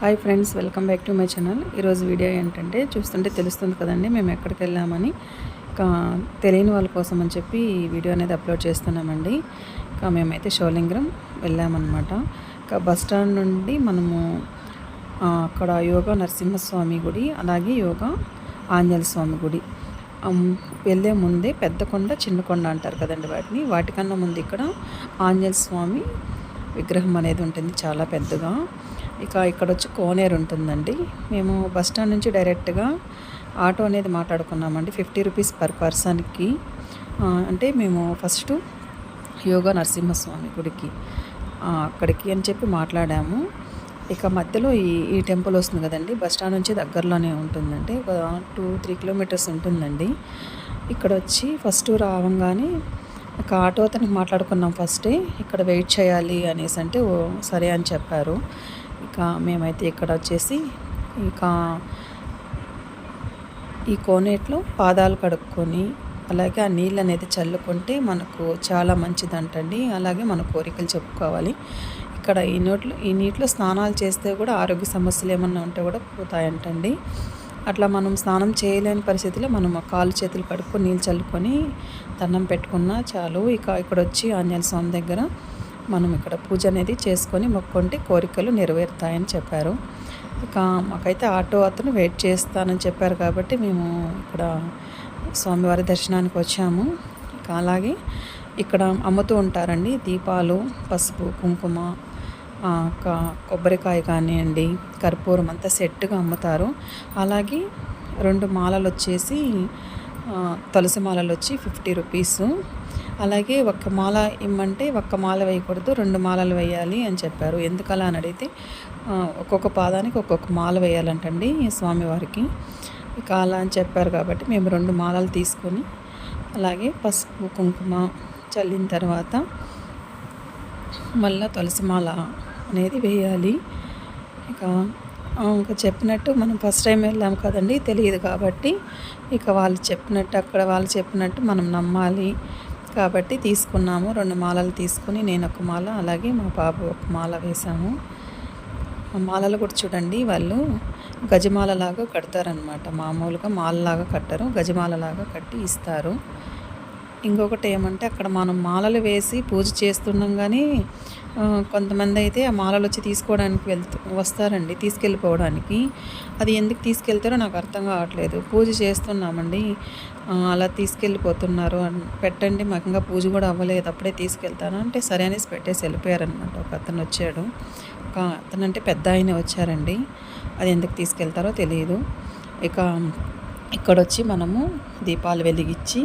Hi friends welcome back to my channel. ఈరోజు video ఏంటంటే చూస్తుంటే తెలుస్తుంది కదండి మేము ఎక్కడికి వెళ్ళామని. ఇంకా తెలియని వాళ్ళ కోసం అని చెప్పి ఈ వీడియో అనేది అప్లోడ్ చేస్తున్నామండి. ఇంకా మేమైతే షోలింగ్రం వెళ్ళామన్నమాట. ఇంకా బస్ స్టాండ్ నుండి మనము అక్కడ యోగా నరసింహస్వామి గుడి అలాగే యోగా ఆంజనేయ స్వామి గుడి. వెళ్ళే ముందే పెద్ద కొండ చిన్న కొండ అంటారు కదండి వాటిని. వాటికన్నా ముందు ఇక్కడ ఆంజనేయ స్వామి విగ్రహం అనేది ఉంటుంది చాలా పెద్దగా. ఇక ఇక్కడ వచ్చి కోనేరు ఉంటుందండి. మేము బస్ స్టాండ్ నుంచి డైరెక్ట్గా ఆటో అనేది మాట్లాడుకున్నామండి. ఫిఫ్టీ రూపీస్ పర్ పర్సన్కి. అంటే మేము ఫస్ట్ యోగా నరసింహస్వామి గుడికి అక్కడికి అని చెప్పి మాట్లాడాము. ఇక మధ్యలో ఈ ఈ టెంపుల్ వస్తుంది కదండి. బస్ స్టాండ్ నుంచి దగ్గరలోనే ఉంటుందండి. ఒక టూ త్రీ కిలోమీటర్స్ ఉంటుందండి. ఇక్కడ వచ్చి ఫస్ట్ రావంగానే ఇక ఆటో అతనికి మాట్లాడుకున్నాం ఫస్టే. ఇక్కడ వెయిట్ చేయాలి అనేసి అంటే ఓ సరే అని చెప్పారు. ఇక మేమైతే ఇక్కడ వచ్చేసి ఇక ఈ కోనేట్లో పాదాలు కడుక్కొని అలాగే ఆ నీళ్ళు అనేది చల్లుకుంటే మనకు చాలా మంచిదంటండి. అలాగే మన కోరికలు చెప్పుకోవాలి. ఇక్కడ ఈ నోట్లో ఈ నీటిలో స్నానాలు చేస్తే కూడా ఆరోగ్య సమస్యలు ఏమన్నా ఉంటే కూడా పోతాయంటండి. అట్లా మనం స్నానం చేయలేని పరిస్థితిలో మనం కాలు కాళ్ళు చేతులు కడుక్కొని నీళ్ళు చల్లుకొని దండం పెట్టుకున్నా చాలు. ఇక ఇక్కడ వచ్చి ఆంజనేయ స్వామి దగ్గర మనం ఇక్కడ పూజ అనేది చేసుకొని మొక్కుంటే కోరికలు నెరవేరుతాయని చెప్పారు. ఇక మాకైతే ఆటో అతను వెయిట్ చేస్తానని చెప్పారు కాబట్టి మేము ఇక్కడ స్వామివారి దర్శనానికి వచ్చాము. ఇక అలాగే ఇక్కడ అమ్ముతూ ఉంటారండి దీపాలు పసుపు కుంకుమ కొబ్బరికాయ కానివ్వండి కర్పూరం అంతా సెట్గా అమ్ముతారు. అలాగే రెండు మాలలు వచ్చేసి తులసి మాలలు వచ్చి ఫిఫ్టీ రూపీస్ అలాగే ఒక్క మాల ఇమ్మంటే ఒక్క మాల వేయకూడదు రెండు మాలలు వేయాలి అని చెప్పారు. ఎందుకలా అని అడిగితే ఒక్కొక్క పాదానికి ఒక్కొక్క మాల వేయాలంటండి స్వామివారికి. ఇక అలా అని చెప్పారు కాబట్టి మేము రెండు మాలలు తీసుకొని అలాగే పసుపు కుంకుమ చల్లిన తర్వాత మళ్ళీ తులసి మాల అనేది వేయాలి. ఇక ఇంక ఇంకా చెప్పినట్టు మనం ఫస్ట్ టైం వెళ్ళాం కదండి తెలియదు కాబట్టి ఇక వాళ్ళు చెప్పినట్టు అక్కడ వాళ్ళు చెప్పినట్టు మనం నమ్మాలి. కాబట్టి తీసుకున్నాము. రెండు మాలలు తీసుకుని నేను ఒక మాల అలాగే మా బాబు ఒక మాల వేసాము మాలలు కూడా చూడండి వాళ్ళు గజమాల లాగా కడతారనమాట మామూలుగా మాలలాగా కట్టరు గజమాల లాగా కట్టి ఇస్తారు. ఇంకొకటి ఏమంటే అక్కడ మనం మాలలు వేసి పూజ చేస్తున్నాం కానీ కొంతమంది అయితే ఆ మాలలు వచ్చి తీసుకోవడానికి వెళ్తూ వస్తారండి తీసుకెళ్ళిపోవడానికి. అది ఎందుకు తీసుకెళ్తారో నాకు అర్థం కావట్లేదు. పూజ చేస్తున్నామండి. అలా తీసుకెళ్ళిపోతున్నారు అని పెట్టండి మాకు ఇంకా పూజ కూడా అవ్వలేదు అప్పుడే తీసుకెళ్తాను అంటే సరే అనేసి పెట్టేసి వెళ్ళిపోయారనమాట ఒక అతను వచ్చాడు. ఒక అతను అంటే పెద్ద ఆయన వచ్చారండి. అది ఎందుకు తీసుకెళ్తారో తెలియదు ఇక ఇక్కడ వచ్చి మనము దీపాలు వెలిగించి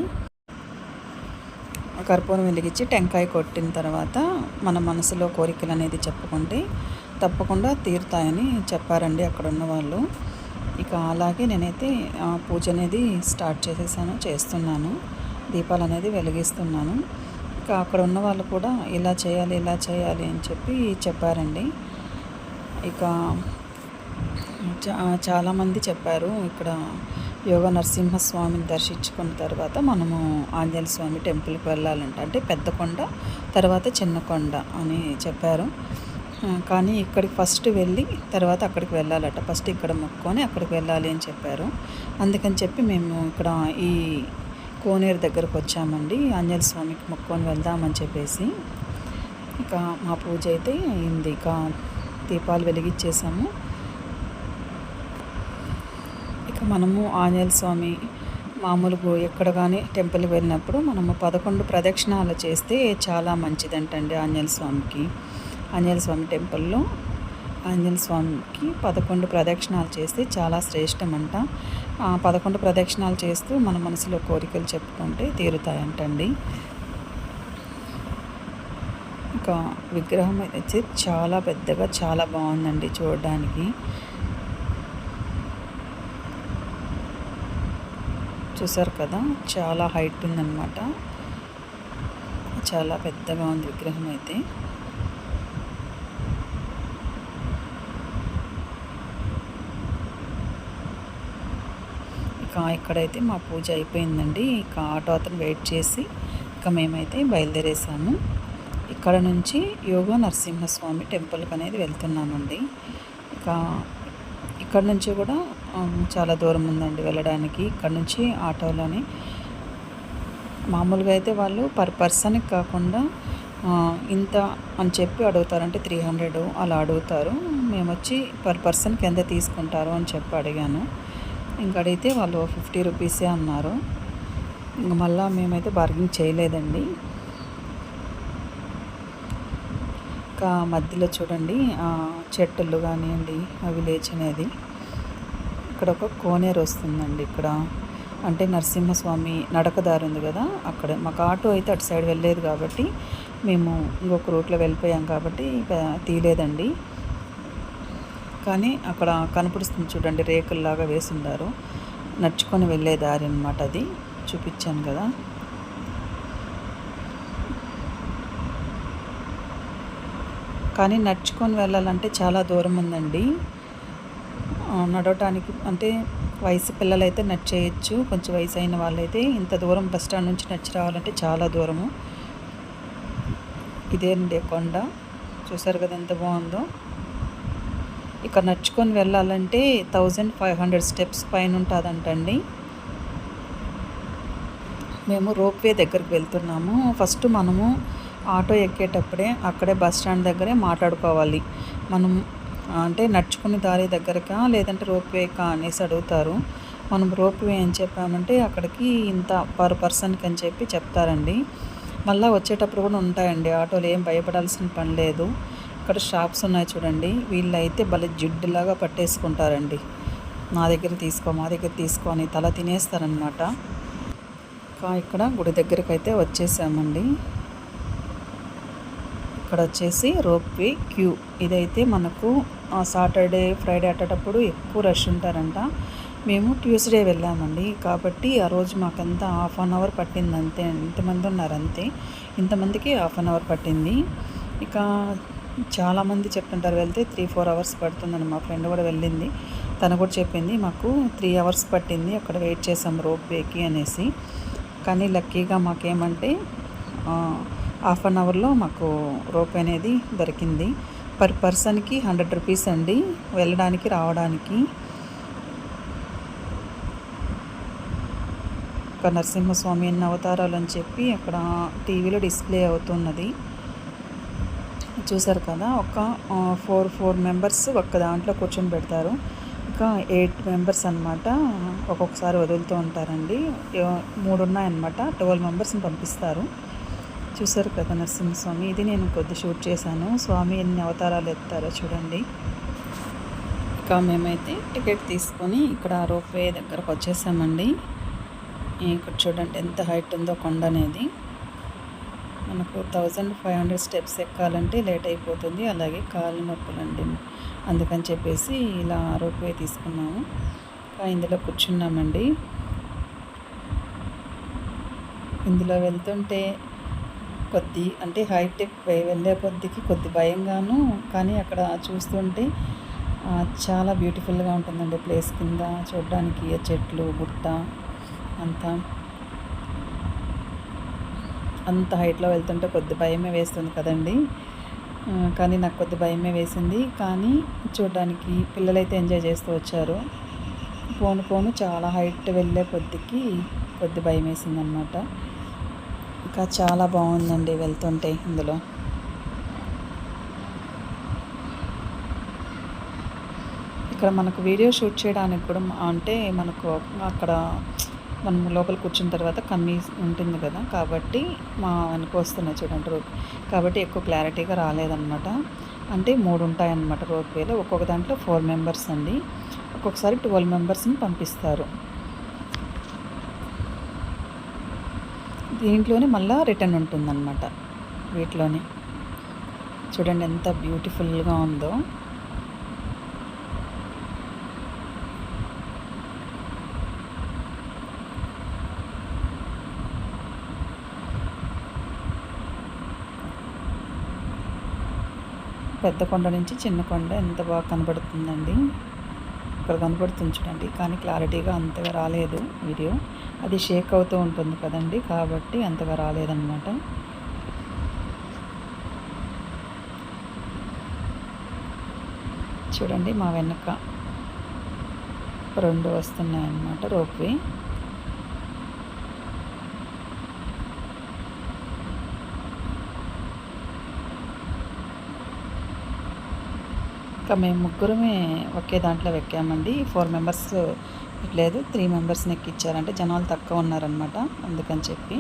కర్పూరం వెలిగించి టెంకాయ కొట్టిన తర్వాత మన మనసులో కోరికలు అనేది చెప్పుకుంటే తప్పకుండా తీరుతాయని చెప్పారండి అక్కడ ఉన్న వాళ్ళు. ఇక అలాగే నేనైతే ఆ, పూజ అనేది స్టార్ట్ చేసేసాను చేస్తున్నాను. దీపాలు అనేది వెలిగిస్తున్నాను. ఇక అక్కడ ఉన్న వాళ్ళు కూడా ఇలా చేయాలి ఇలా చేయాలి అని చెప్పి చెప్పారండి. ఇక చాలామంది చెప్పారు. ఇక్కడ యోగ నరసింహస్వామిని దర్శించుకున్న తర్వాత మనము ఆంజనేయ స్వామి టెంపుల్కి వెళ్ళాలంట. అంటే పెద్ద కొండ తర్వాత చిన్న కొండ అని చెప్పారు. కానీ ఇక్కడికి ఫస్ట్ వెళ్ళి తర్వాత అక్కడికి వెళ్ళాలట. ఫస్ట్ ఇక్కడ మొక్కుకొని అక్కడికి వెళ్ళాలి అని చెప్పారు. అందుకని చెప్పి మేము ఇక్కడ ఈ కోనేరు దగ్గరకు వచ్చామండి. ఆంజనేయ స్వామికి మొక్కుకొని వెళ్దామని చెప్పేసి ఇక మా పూజ అయితే అయింది. ఇక దీపాలు వెలిగించేసాము. మనము ఆంజనేయ స్వామి మామూలుగా ఎక్కడ కానీ టెంపుల్కి వెళ్ళినప్పుడు మనము పదకొండు ప్రదక్షిణాలు చేస్తే చాలా మంచిదంటండి ఆంజనేయ స్వామికి ఆంజనేయ స్వామి టెంపుల్లో ఆంజనేయ స్వామికి పదకొండు ప్రదక్షిణాలు చేస్తే చాలా శ్రేష్టమంట. పదకొండు ప్రదక్షిణాలు చేస్తూ మన మనసులో కోరికలు చెప్పుకుంటే తీరుతాయంటండి. ఇంకా విగ్రహం అయితే చాలా పెద్దగా చాలా బాగుందండి చూడడానికి. చూసారు కదా చాలా హైట్ ఉందన్నమాట. చాలా పెద్దగా ఉంది విగ్రహం అయితే. ఇక ఇక్కడైతే మా పూజ అయిపోయిందండి. ఇక ఆటో అతను వెయిట్ చేసి ఇక మేమైతే బయలుదేరేసాము. ఇక్కడ నుంచి యోగా నరసింహస్వామి టెంపుల్కి అనేది వెళ్తున్నామండి. ఇక ఇంకా ఇక్కడ నుంచి కూడా చాలా దూరం ఉందండి వెళ్ళడానికి. ఇక్కడ నుంచి ఆటోలోని. మామూలుగా అయితే వాళ్ళు పర్ పర్సన్కి కాకుండా ఇంత అని చెప్పి అడుగుతారంటే త్రీ హండ్రెడ్ అలా అడుగుతారు. మేము వచ్చి పర్ పర్సన్కి ఎంత తీసుకుంటారు అని చెప్పి అడిగాను. ఇంకా అడిగితే వాళ్ళు ఫిఫ్టీ రూపీసే అన్నారు. ఇంక మళ్ళీ మేమైతే బార్గింగ్ చేయలేదండి. ఇంకా మధ్యలో చూడండి చెట్టులు కానివ్వండి అవి లేచినది ఇక్కడ ఒక కోనేరు వస్తుందండి ఇక్కడ. అంటే నరసింహస్వామి నడకదారి ఉంది కదా అక్కడ. మాకు ఆటో అయితే అటు సైడ్ వెళ్ళలేదు కాబట్టి మేము ఇంకొక రూట్లో వెళ్ళిపోయాం కాబట్టి తీయలేదండి. కానీ అక్కడ కనపడుస్తుంది చూడండి రేకుల్లాగా వేసుండారు. నడుచుకొని వెళ్ళే దారి అనమాట అది. చూపించాను కదా. కానీ నడుచుకొని వెళ్ళాలంటే చాలా దూరం ఉందండి. నడవటానికి అంటే వయసు పిల్లలైతే నడిచేయచ్చు. కొంచెం వయసు అయిన వాళ్ళైతే ఇంత దూరం బస్ స్టాండ్ నుంచి నడిచి రావాలంటే చాలా దూరము. ఇదేనండి కొండ. చూసారు కదా ఎంత బాగుందో. ఇక్కడ నడుచుకొని వెళ్ళాలంటే థౌజండ్ ఫైవ్ హండ్రెడ్ స్టెప్స్ పైన ఉంటుందంటండి. మేము రోప్వే దగ్గరికి వెళ్తున్నాము. ఫస్ట్ మనము ఆటో ఎక్కేటప్పుడే అక్కడే బస్ స్టాండ్ దగ్గరే మాట్లాడుకోవాలి. మనం అంటే నడుచుకుని దారి దగ్గరకా లేదంటే రోప్వేకా అనేసి అడుగుతారు. మనం రోప్వే అని చెప్పామంటే అక్కడికి ఇంత పర్ పర్సన్కి అని చెప్పి చెప్తారండి. మళ్ళీ వచ్చేటప్పుడు కూడా ఉంటాయండి. ఆటోలు ఏం భయపడాల్సిన పని లేదు. ఇక్కడ షాప్స్ ఉన్నాయి చూడండి. వీళ్ళైతే భలే జిడ్డులాగా పట్టేసుకుంటారండి. నా దగ్గర తీసుకో మా దగ్గర తీసుకో అని తల తినేస్తారనమాట ఇక్కడ గుడి దగ్గరికి అయితే వచ్చేసామండి. ఇక్కడ వచ్చేసి రోప్వే క్యూ. ఇదైతే మనకు సాటర్డే ఫ్రైడే అట్టేటప్పుడు ఎక్కువ రష్ ఉంటారంట. మేము ట్యూస్డే వెళ్ళామండి. కాబట్టి ఆ రోజు మాకంతా హాఫ్ అన్ అవర్ పట్టింది అంతే. ఇంతమంది ఉన్నారు అంతే ఇంతమందికి హాఫ్ అన్ అవర్ పట్టింది. ఇక చాలామంది చెప్తుంటారు వెళ్తే త్రీ ఫోర్ అవర్స్ పడుతుందని మా ఫ్రెండ్ కూడా వెళ్ళింది. తను కూడా చెప్పింది మాకు త్రీ అవర్స్ పట్టింది అక్కడ వెయిట్ చేసాం రోప్ వేకి అనేసి. కానీ లక్కీగా మాకేమంటే హాఫ్ అన్ అవర్లో మాకు రోప్ అనేది దొరికింది. పర్ పర్సన్కి హండ్రెడ్ రూపీస్ అండి. వెళ్ళడానికి రావడానికి. ఒక నరసింహస్వామి ఎన్ని అవతారాలు అని చెప్పి అక్కడ టీవీలో డిస్ప్లే అవుతున్నది. చూసారు కదా ఒక ఫోర్ ఫోర్ మెంబర్స్ ఒక్క దాంట్లో కూర్చొని పెడతారు. ఇంకా ఎయిట్ మెంబర్స్ అనమాట ఒక్కొక్కసారి వదులుతూ ఉంటారండి. మూడు ఉన్నాయన్నమాట ట్వెల్వ్ మెంబర్స్ని పంపిస్తారు. చూసారు కదా నరసింహస్వామి. ఇది నేను కొద్ది షూట్ చేశాను. స్వామి ఎన్ని అవతారాలు ఎత్తారో చూడండి. ఇక మేమైతే టికెట్ తీసుకొని ఇక్కడ రోప్వే దగ్గరకు వచ్చేసామండి. ఇక్కడ చూడండి ఎంత హైట్ ఉందో కొండ అనేది. మనకు థౌజండ్ ఫైవ్ హండ్రెడ్ స్టెప్స్ ఎక్కాలంటే లేట్ అయిపోతుంది. అలాగే కాళ్ళు నొప్పులండి. అందుకని చెప్పేసి ఇలా రోప్వే తీసుకున్నాము. ఇంకా ఇందులో కూర్చున్నామండి. ఇందులో వెళ్తుంటే కొద్ది అంటే హైట్ వెళ్ళే కొద్దికి కొద్ది భయంగాను కానీ అక్కడ చూస్తుంటే చాలా బ్యూటిఫుల్గా ఉంటుందండి ప్లేస్ కింద. చూడడానికి చెట్లు గుట్ట అంతా. అంత హైట్లో వెళ్తుంటే కొద్ది భయమే వేస్తుంది కదండి. కానీ నాకు కొద్ది భయమే వేసింది. కానీ చూడడానికి పిల్లలైతే ఎంజాయ్ చేస్తూ వచ్చారు. పోను పోను చాలా హైట్ వెళ్ళే కొద్దికి కొద్ది భయం వేసిందనమాట ఇంకా చాలా బాగుందండి వెళ్తుంటే ఇందులో. ఇక్కడ మనకు వీడియో షూట్ చేయడానికి కూడా అంటే మనకు అక్కడ మనం లోపల కూర్చున్న తర్వాత కమ్మి ఉంటుంది కదా కాబట్టి మా వెనక వస్తున్నాయి చూడండి రోప్ కాబట్టి ఎక్కువ క్లారిటీగా రాలేదన్నమాట. అంటే మూడు ఉంటాయన్నమాట రోడ్ వేలో ఒక్కొక్క దాంట్లో ఫోర్ మెంబర్స్ అండి. ఒక్కొక్కసారి ట్వెల్వ్ మెంబర్స్ని పంపిస్తారు. దీంట్లోనే మళ్ళీ రిటర్న్ ఉంటుందన్నమాట వీటిలోనే. చూడండి ఎంత బ్యూటిఫుల్గా ఉందో. పెద్ద కొండ నుంచి చిన్న కొండ ఎంత బాగా కనబడుతుందండి. అక్కడ కనబడుతుంది చూడండి కానీ క్లారిటీగా అంతగా రాలేదు వీడియో. అది షేక్ అవుతూ ఉంటుంది కదండి. కాబట్టి అంతగా రాలేదన్నమాట. చూడండి మా వెనక రెండు వస్తున్నాయి అన్నమాట రోప్వే. ఇంకా మేము ముగ్గురమే ఒకే దాంట్లో ఎక్కామండి ఫోర్ మెంబర్స్ లేదు త్రీ మెంబర్స్ని ఎక్కిచ్చారంటే జనాలు తక్కువ ఉన్నారనమాట అందుకని చెప్పి.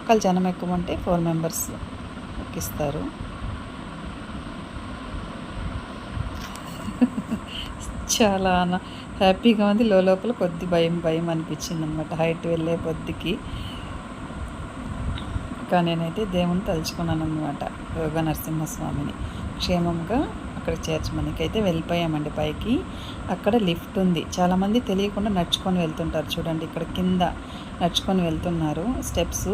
ఒకళ్ళు జనం ఎక్కువ ఉంటే ఫోర్ మెంబర్స్ ఎక్కిస్తారు. చాలా హ్యాపీగా ఉంది. లోపల కొద్ది భయం భయం అనిపించింది అనమాట హైట్ వెళ్ళే కొద్దికి. కానీ నేనైతే దేవుని తలుచుకున్నాను అనమాట యోగా నరసింహస్వామిని క్షేమంగా అక్కడ చేర్చమనికి అయితే వెళ్ళిపోయామండి పైకి. అక్కడ లిఫ్ట్ ఉంది. చాలామంది తెలియకుండా నడుచుకొని వెళ్తుంటారు చూడండి ఇక్కడ కింద నడుచుకొని వెళ్తున్నారు స్టెప్స్.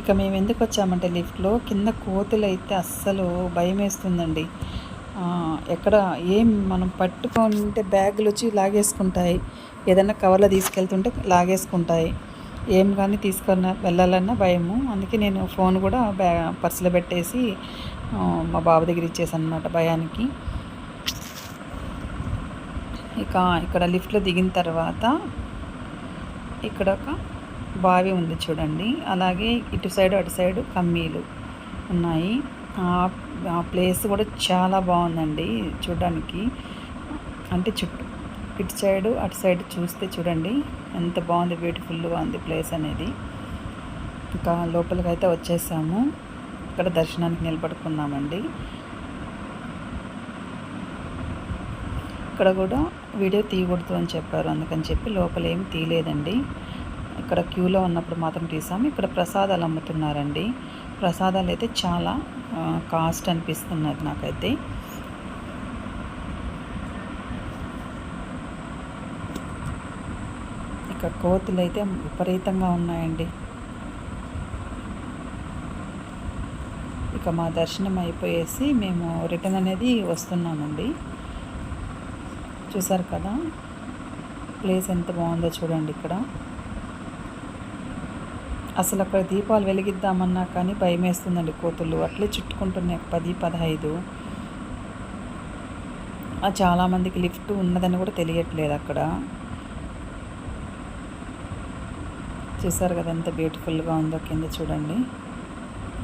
ఇక మేము ఎందుకు వచ్చామంటే లిఫ్ట్లో? కింద కోతులు అయితే అస్సలు భయం వేస్తుందండి ఎక్కడ ఏం మనం పట్టుకుంటే బ్యాగులు వచ్చి లాగేసుకుంటాయి. ఏదైనా కవర్లో తీసుకెళ్తుంటే లాగేసుకుంటాయి. ఏం కానీ తీసుకొని వెళ్ళాలన్నా భయము. అందుకే నేను ఫోన్ కూడా బ్యా పర్సులో పెట్టేసి మా బాబు దగ్గర ఇచ్చేసాను అనమాట భయానికి. ఇక ఇక్కడ లిఫ్ట్లో దిగిన తర్వాత ఇక్కడ ఒక బావి ఉంది చూడండి. అలాగే ఇటు సైడ్ అటు సైడ్ కమ్మీలు ఉన్నాయి. ఆ ప్లేస్ కూడా చాలా బాగుందండి చూడడానికి. అంటే చుట్టూ ఇటు సైడ్ అటు సైడ్ చూస్తే చూడండి. ఎంత బాగుంది బ్యూటిఫుల్గా ఉంది ప్లేస్ అనేది. ఇంకా లోపలికి అయితే వచ్చేసాము. ఇక్కడ దర్శనానికి నిలబడుకున్నామండి. ఇక్కడ కూడా వీడియో తీయకూడదు అని చెప్పారు. అందుకని చెప్పి లోపల ఏం తీయలేదండి. ఇక్కడ క్యూలో ఉన్నప్పుడు మాత్రం తీసాము. ఇక్కడ ప్రసాదాలు అమ్ముతున్నారండి. ప్రసాదాలు అయితే చాలా కాస్ట్ అనిపిస్తున్నది నాకైతే. ఇక కోతులు అయితే విపరీతంగా ఉన్నాయండి. ఇక మా దర్శనం అయిపోయేసి మేము రిటర్న్ అనేది వస్తున్నామండి. చూసారు కదా ప్లేస్ ఎంత బాగుందో చూడండి ఇక్కడ. అసలు అక్కడ దీపాలు వెలిగిద్దామన్నా కానీ భయం వేస్తుందండి కోతులు. అట్లే చుట్టుకుంటున్నాయి. పది పదహైదు. చాలామందికి లిఫ్ట్ ఉన్నదని కూడా తెలియట్లేదు అక్కడ. చూసారు కదా ఎంత బ్యూటిఫుల్గా ఉందో కింద చూడండి.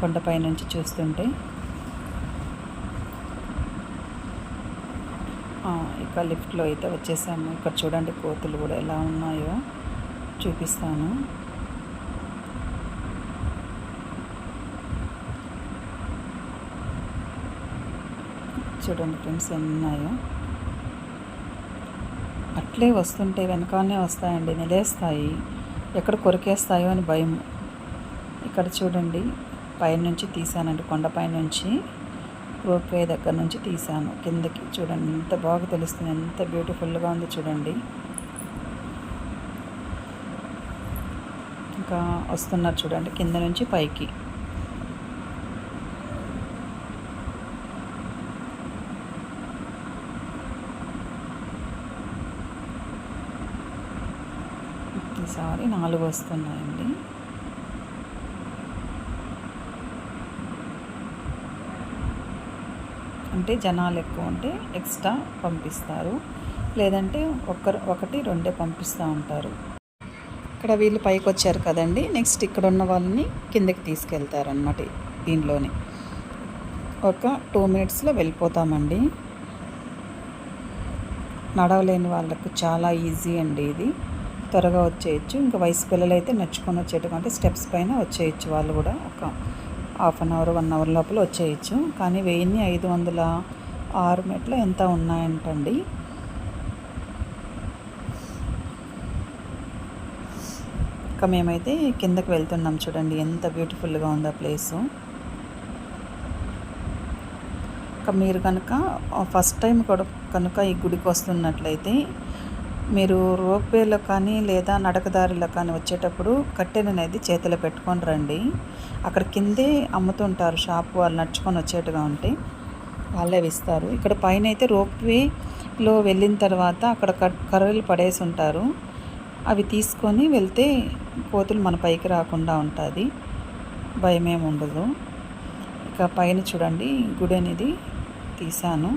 కొండపై నుంచి చూస్తుంటే. ఇక లిఫ్ట్లో అయితే వచ్చేసాము. ఇక్కడ చూడండి కోతులు కూడా ఎలా ఉన్నాయో చూపిస్తాను. చూడండి ఫ్రెండ్స్ ఎన్ని ఉన్నాయో. అట్లే వస్తుంటే వెనకాలనే వస్తాయండి నిలేస్తాయి. ఎక్కడ కొరికేస్తాయో అని భయం. ఇక్కడ చూడండి పైనుంచి తీసానండి కొండపై నుంచి రోప్వే దగ్గర నుంచి తీసాను కిందకి చూడండి ఎంత బాగా తెలుస్తుంది ఎంత బ్యూటిఫుల్గా ఉంది చూడండి. ఇంకా వస్తున్నారు చూడండి కింద నుంచి పైకి. సారీ నాలుగు వస్తున్నాయండి. అంటే జనాలు ఎక్కువ ఉంటే ఎక్స్ట్రా పంపిస్తారు. లేదంటే ఒకరు ఒకటి రెండే పంపిస్తూ ఉంటారు. ఇక్కడ వీళ్ళు పైకి వచ్చారు కదండి. నెక్స్ట్ ఇక్కడ ఉన్న వాళ్ళని కిందకి తీసుకెళ్తారనమాట దీనిలోనే. ఒక టూ మినిట్స్లో వెళ్ళిపోతామండి. నడవలేని వాళ్ళకు చాలా ఈజీ అండి ఇది. త్వరగా వచ్చేయచ్చు. ఇంకా వయసు పిల్లలు అయితే నడుచుకొని వచ్చేటటువంటి స్టెప్స్ పైన వచ్చేయచ్చు వాళ్ళు కూడా. ఒక half an hour one hour లోపల వచ్చేయచ్చు. కానీ వెయ్యిన్ని ఐదు వందల ఆరు మెట్లు ఎంత ఉన్నాయంటండి. ఇంకా మేమైతే కిందకి వెళ్తున్నాం చూడండి. ఎంత బ్యూటిఫుల్గా ఉందో ప్లేసు. ఇంకా మీరు కనుక ఫస్ట్ టైం కూడా కనుక ఈ గుడికి వస్తున్నట్లయితే మీరు రోప్వేలో కానీ లేదా నడకదారిలో కానీ వచ్చేటప్పుడు కట్టెలు అనేది చేతిలో పెట్టుకొని రండి. అక్కడ కిందే అమ్ముతుంటారు షాప్ వాళ్ళు నడుచుకొని వచ్చేట్టుగా ఉంటే వాళ్ళే ఇస్తారు ఇక్కడ పైన అయితే రోప్వేలో వెళ్ళిన తర్వాత అక్కడ కర్రలు పడేసి ఉంటారు. అవి తీసుకొని వెళ్తే కోతులు మన పైకి రాకుండా ఉంటుంది. భయం ఏమి ఉండదు. ఇక పైన చూడండి గుడి అనేది తీశాను.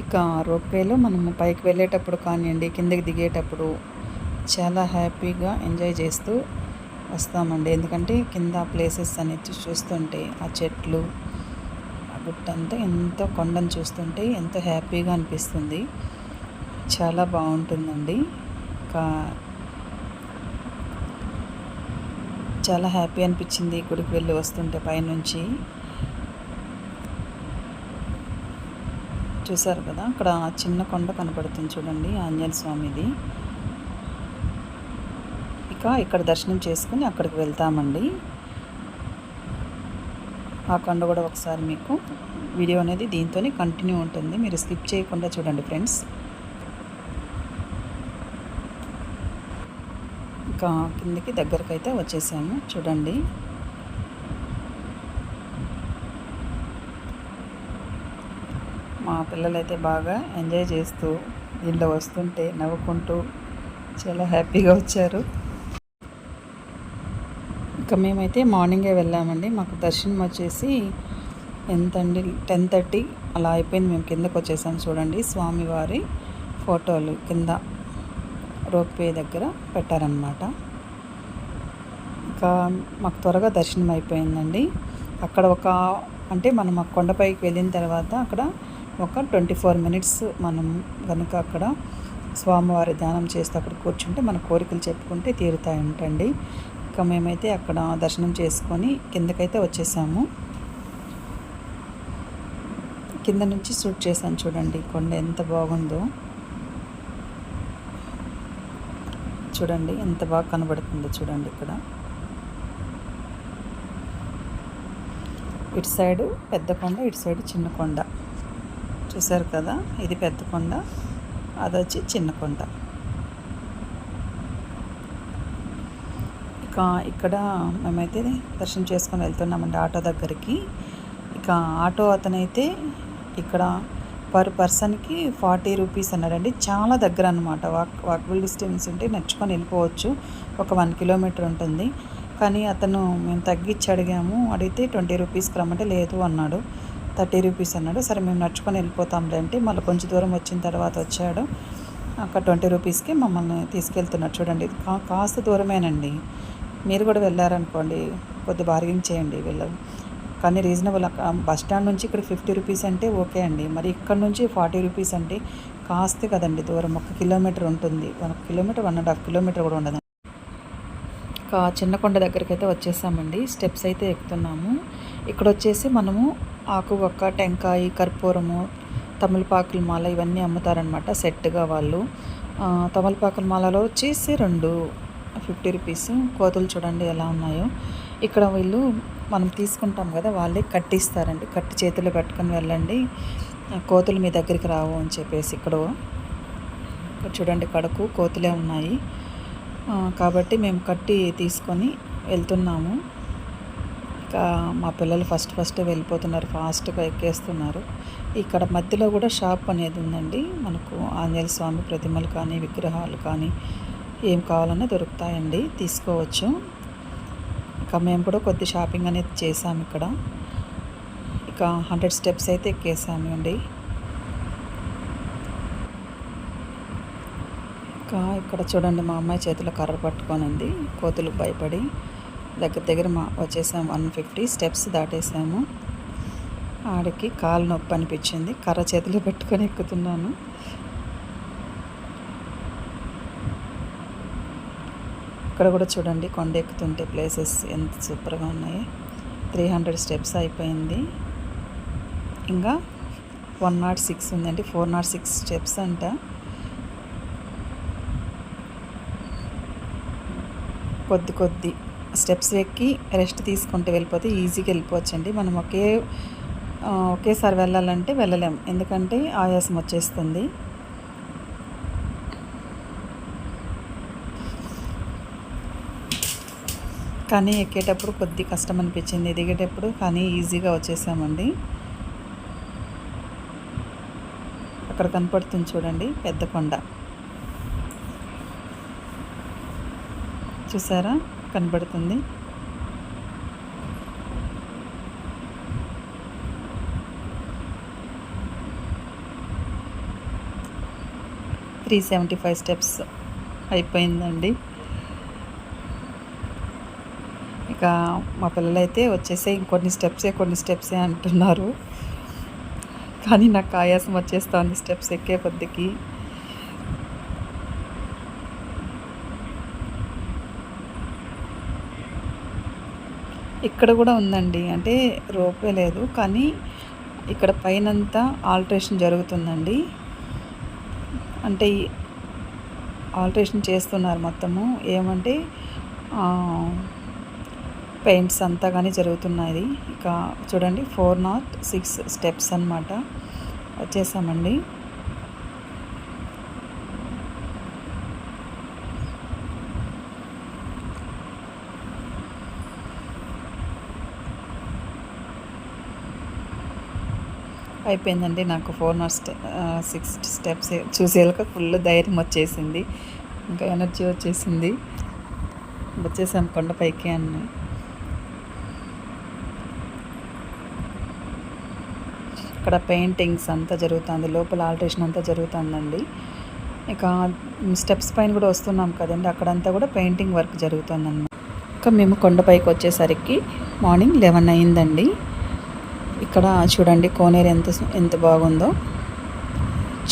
ఇక రోప్వేలో మనము పైకి వెళ్ళేటప్పుడు కానివ్వండి కిందకి దిగేటప్పుడు చాలా హ్యాపీగా ఎంజాయ్ చేస్తూ వస్తామండి. ఎందుకంటే కింద ప్లేసెస్ అనేది చూస్తుంటే ఆ చెట్లు ఆ గుట్టంతా ఎంతో కొండను చూస్తుంటే ఎంతో హ్యాపీగా అనిపిస్తుంది. చాలా బాగుంటుందండి. ఇంకా చాలా హ్యాపీ అనిపించింది గుడికి వెళ్ళి వస్తుంటే పైనుంచి. చూసారు కదా అక్కడ చిన్న కొండ కనపడుతుంది చూడండి ఆంజనేయ స్వామిది. ఇక ఇక్కడ దర్శనం చేసుకుని అక్కడికి వెళ్తామండి. ఆ కొండ కూడా ఒకసారి మీకు వీడియో అనేది దీంతోనే కంటిన్యూ ఉంటుంది మీరు స్కిప్ చేయకుండా చూడండి ఫ్రెండ్స్. ఇంకా కిందికి దగ్గరకైతే అయితే వచ్చేసాము చూడండి మా పిల్లలైతే బాగా ఎంజాయ్ చేస్తూ దీనిలో వస్తుంటే నవ్వుకుంటూ చాలా హ్యాపీగా వచ్చారు. ఇంకా మేమైతే మార్నింగే వెళ్ళామండి. మాకు దర్శనం వచ్చేసి ఎంతండి? టెన్ థర్టీ అలా అయిపోయింది. మేము కిందకు వచ్చేసాం చూడండి. స్వామివారి ఫోటోలు కింద రోప్వే దగ్గర పెట్టారనమాట ఇంకా మాకు త్వరగా దర్శనం అయిపోయిందండి. అక్కడ ఒక అంటే మనం ఆ కొండపైకి వెళ్ళిన తర్వాత అక్కడ ఒక ట్వంటీ ఫోర్ మినిట్స్ మనం కనుక అక్కడ స్వామివారి ధ్యానం చేస్తే అక్కడ కూర్చుంటే మన కోరికలు చెప్పుకుంటే తీరుతాయంటండి ఇంకా మేమైతే అక్కడ దర్శనం చేసుకొని కిందకైతే వచ్చేసాము. కింద నుంచి షూట్ చేశాను చూడండి కొండ ఎంత బాగుందో. చూడండి ఎంత బాగా కనబడుతుందో చూడండి ఇక్కడ. ఇటు సైడు పెద్ద కొండ ఇటు సైడు చిన్న కొండ. చూసారు కదా ఇది పెద్ద కొండ అది వచ్చి చిన్న కొండ. ఇక ఇక్కడ మేమైతే దర్శనం చేసుకొని వెళ్తున్నామండి ఆటో దగ్గరికి. ఇక ఆటో అతనైతే ఇక్కడ పర్ పర్సన్కి ఫార్టీ రూపీస్ అన్నారండి చాలా దగ్గర అనమాట వాక్ వాకబుల్ డిస్టెన్స్ ఉంటే నడుచుకొని వెళ్ళిపోవచ్చు. ఒక వన్ కిలోమీటర్ ఉంటుంది. కానీ అతను మేము తగ్గించి అడిగాము. అడిగితే ట్వంటీ రూపీస్కి రమ్మంటే లేదు అన్నాడు. థర్టీ రూపీస్ అన్నాడు. సరే మేము నడుచుకొని వెళ్ళిపోతాంలే అంటే మళ్ళీ కొంచెం దూరం వచ్చిన తర్వాత వచ్చాడు. అక్కడ ట్వంటీ రూపీస్కి మమ్మల్ని తీసుకెళ్తున్నాడు చూడండి కా- కాస్త దూరమేనండి. మీరు కూడా వెళ్ళారనుకోండి కొద్ది బార్గింగ్ చేయండి వెళ్ళదు కానీ రీజనబుల్ బస్ స్టాండ్ నుంచి ఇక్కడ ఫిఫ్టీ రూపీస్ అంటే ఓకే అండి. మరి ఇక్కడ నుంచి ఫార్టీ రూపీస్ అంటే కాస్త కదండి దూరం. ఒక కిలోమీటర్ ఉంటుంది. One kilometre one and half kilometre కూడా ఉండదు. చిన్న చిన్నకొండ దగ్గరికి అయితే వచ్చేసామండి. స్టెప్స్ అయితే ఎక్కుతున్నాము. ఇక్కడ వచ్చేసి మనము ఆకు ఒక్క టెంకాయ కర్పూరము తమలపాకుల మాల ఇవన్నీ అమ్ముతారనమాట సెట్గా వాళ్ళు. తమలపాకుల మాలలో వచ్చేసి రెండు ఫిఫ్టీ రూపీస్. కోతులు చూడండి ఎలా ఉన్నాయో. ఇక్కడ వీళ్ళు మనం తీసుకుంటాం కదా వాళ్ళే కట్టిస్తారండి. కట్టి చేతిలో పెట్టుకొని వెళ్ళండి. కోతులు మీ దగ్గరికి రావు అని చెప్పేసి ఇక్కడ చూడండి కడకు కోతులే ఉన్నాయి. కాబట్టి మేము కట్టి తీసుకొని వెళ్తున్నాము. ఇంకా మా పిల్లలు ఫస్ట్ ఫస్ట్ వెళ్ళిపోతున్నారు ఫాస్ట్గా ఎక్కేస్తున్నారు. ఇక్కడ మధ్యలో కూడా షాప్ అనేది ఉందండి. మనకు ఆంజనేయ స్వామి ప్రతిమలు కానీ విగ్రహాలు కానీ ఏం కావాలన్నా దొరుకుతాయండి. తీసుకోవచ్చు. ఇంకా మేము కూడా కొద్ది షాపింగ్ అనేది చేసాము ఇక్కడ. ఇక హండ్రెడ్ స్టెప్స్ అయితే ఎక్కేసాము అండి. ఇంకా ఇక్కడ చూడండి మా అమ్మాయి చేతిలో కర్ర పట్టుకొని ఉంది. కోతులకు భయపడి దగ్గర దగ్గర మా వచ్చేసాము వన్ ఫిఫ్టీ స్టెప్స్ దాటేసాము. ఆడికి కాలు నొప్పి అనిపించింది. కర్ర చేతిలో పెట్టుకొని ఎక్కుతున్నాను. ఇక్కడ కూడా చూడండి కొండ ఎక్కుతుంటే ప్లేసెస్ ఎంత సూపర్గా ఉన్నాయి. త్రీ హండ్రెడ్ స్టెప్స్ అయిపోయింది. ఇంకా వన్ నాట్ సిక్స్ ఉందండి. ఫోర్ నాట్ సిక్స్ స్టెప్స్ అంట. కొద్ది కొద్ది స్టెప్స్ ఎక్కి రెస్ట్ తీసుకుంటూ వెళ్ళిపోతే ఈజీగా వెళ్ళిపోవచ్చండి. మనం ఒకే ఒకేసారి వెళ్ళాలంటే వెళ్ళలేం. ఎందుకంటే ఆయాసం వచ్చేస్తుంది. కానీ ఎక్కేటప్పుడు కొద్ది కష్టం అనిపించింది. దిగేటప్పుడు కానీ ఈజీగా వచ్చేసామండి. అక్కడ కనపడుతుంది చూడండి పెద్ద కొండ. చూసారా? కనబడుతుంది. త్రీ సెవెంటీ ఫైవ్ స్టెప్స్ అయిపోయిందండి. ఇక మా పిల్లలైతే వచ్చేసే ఇంకొన్ని స్టెప్సే కొన్ని స్టెప్సే అంటున్నారు. కానీ నాకు ఆయాసం వచ్చేస్తుంది స్టెప్స్ ఎక్కే కొద్దికి. ఇక్కడ కూడా ఉందండి. అంటే రోపే లేదు. కానీ ఇక్కడ పైనంతా ఆల్ట్రేషన్ జరుగుతుందండి. అంటే ఆల్ట్రేషన్ చేస్తున్నారు మొత్తము. ఏమంటే పెయింట్స్ అంతా కానీ జరుగుతున్నాయి. ఇక చూడండి ఫోర్ నాట్ సిక్స్ స్టెప్స్ అనమాట వచ్చేసామండి అయిపోయిందండి నాకు ఫోర్ నాట్ స్టె సిక్స్ స్టెప్స్ చూసేలాక ఫుల్ ధైర్యం వచ్చేసింది. ఇంకా ఎనర్జీ వచ్చేసింది. వచ్చేసాం కొండపైకి అని ఇక్కడ పెయింటింగ్స్ అంతా జరుగుతుంది లోపల ఆల్టరేషన్ అంతా జరుగుతుందండి. ఇక స్టెప్స్ పైన కూడా వస్తున్నాం కదండి అక్కడంతా కూడా పెయింటింగ్ వర్క్ జరుగుతుందన్నమాట. ఇంకా మేము కొండపైకి వచ్చేసరికి మార్నింగ్ లెవెన్ అయిందండి. ఇక్కడ చూడండి కోనేరు ఎంత ఎంత బాగుందో.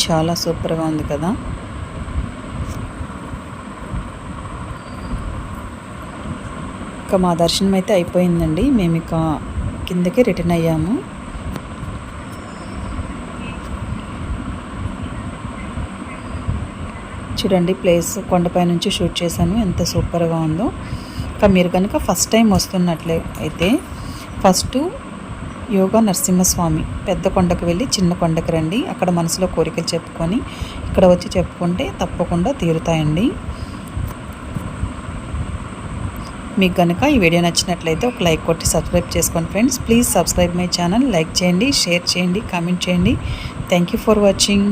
చాలా సూపర్గా ఉంది కదా. ఇక మా దర్శనం అయితే అయిపోయిందండి. మేము ఇక కిందకి రిటర్న్ అయ్యాము. చూడండి ప్లేస్ కొండపై నుంచి షూట్ చేశాను. ఎంత సూపర్గా ఉందో. ఇంకా మీరు కనుక ఫస్ట్ టైం వస్తున్నట్లే అయితే ఫస్ట్ యోగా నరసింహస్వామి పెద్ద కొండకు వెళ్ళి చిన్న కొండకు రండి. అక్కడ మనసులో కోరికలు చెప్పుకొని ఇక్కడ వచ్చి చెప్పుకుంటే తప్పకుండా తీరుతాయండి. మీకు కనుక ఈ వీడియో నచ్చినట్లయితే ఒక లైక్ కొట్టి సబ్స్క్రైబ్ చేసుకోండి friends. Please subscribe my channel. Like చేయండి షేర్ చేయండి కామెంట్ చేయండి. Thank you for watching.